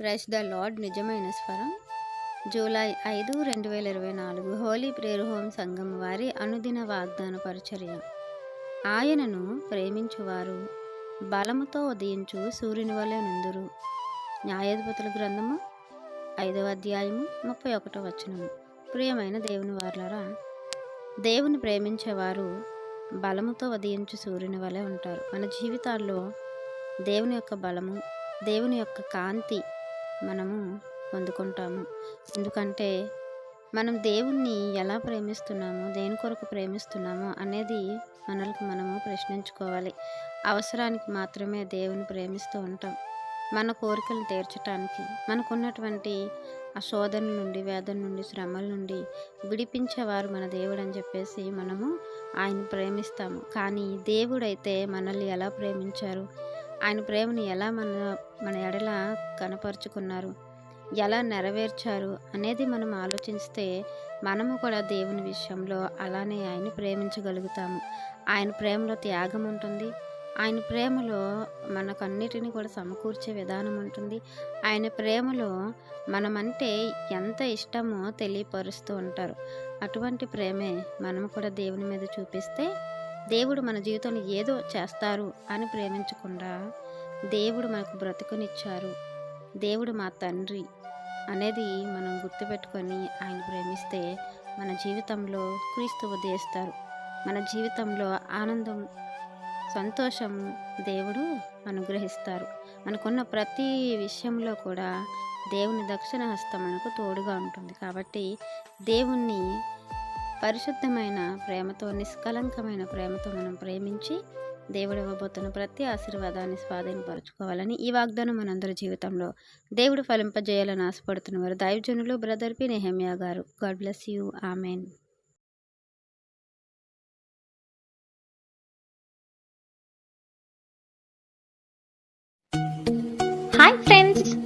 Price the lord నిజమైన స్వరం. July ఐదు రెండు వేల ఇరవై నాలుగు హోలీ ప్రేరు హోమ్ సంఘం వారి అనుదిన వాగ్దాన పరిచర్య. ఆయనను ప్రేమించువారు. బలముతో ఉదయించు సూర్యుని వలె నుందురు. న్యాయాధిపతుల గ్రంథము ఐదవ అధ్యాయము ముప్పై ఒకటో వచనము. ప్రియమైన దేవుని వారులరా దేవుని ప్రేమించేవారు బలముతో ఉదయించు సూర్యుని వలె ఉంటారు. మన జీవితాల్లో దేవుని యొక్క బలము దేవుని యొక్క కాంతి మనము పొందుకుంటాము. ఎందుకంటే మనం దేవుణ్ణి ఎలా ప్రేమిస్తున్నామో దేని కొరకు ప్రేమిస్తున్నామో అనేది మనల్ని మనము ప్రశ్నించుకోవాలి. అవసరానికి మాత్రమే దేవుని ప్రేమిస్తూ ఉంటాం. మన కోరికలను తీర్చడానికి మనకున్నటువంటి ఆ శోధన నుండి వేదన నుండి శ్రమల నుండి విడిపించేవారు మన దేవుడు అని చెప్పేసి మనము ఆయన ప్రేమిస్తాము. కానీ దేవుడైతే మనల్ని ఎలా ప్రేమించారు? ఆయన ప్రేమను ఎలా మన మన ఎడల కనపరుచుకున్నారు? ఎలా నెరవేర్చారు అనేది మనం ఆలోచిస్తే మనము కూడా దేవుని విషయంలో అలానే ఆయన్ని ప్రేమించగలుగుతాము. ఆయన ప్రేమలో త్యాగం ఉంటుంది. ఆయన ప్రేమలో మనకన్నిటిని కూడా సమకూర్చే విధానం ఉంటుంది. ఆయన ప్రేమలో మనమంటే ఎంత ఇష్టమో తెలియపరుస్తూ ఉంటారు. అటువంటి ప్రేమే మనము కూడా దేవుని మీద చూపిస్తే దేవుడు మన జీవితంలో ఏదో చేస్తారు అని ప్రేమించకుండా దేవుడు మనకు బ్రతుకునిచ్చారు. దేవుడు మా తండ్రి అనేది మనం గుర్తుపెట్టుకొని ఆయన ప్రేమిస్తే మన జీవితంలో క్రీస్తు ఉదయిస్తారు. మన జీవితంలో ఆనందం సంతోషం దేవుడు అనుగ్రహిస్తారు. మనకున్న ప్రతి విషయంలో కూడా దేవుని దక్షిణ హస్తం మనకు తోడుగా ఉంటుంది. కాబట్టి దేవుణ్ణి పరిశుద్ధమైన ప్రేమతో నిష్కలంకమైన ప్రేమతో మనం ప్రేమించి దేవుడు ఇవ్వబోతున్న ప్రతి ఆశీర్వాదాన్ని స్వాధీనపరచుకోవాలని ఈ వాగ్దానం మనందరి జీవితంలో దేవుడు ఫలింపజేయాలని ఆశపడుతున్న వారు దైవజనులు బ్రదర్ పి. నెహమ్యా గారు. God bless you. Amen. Hi friends.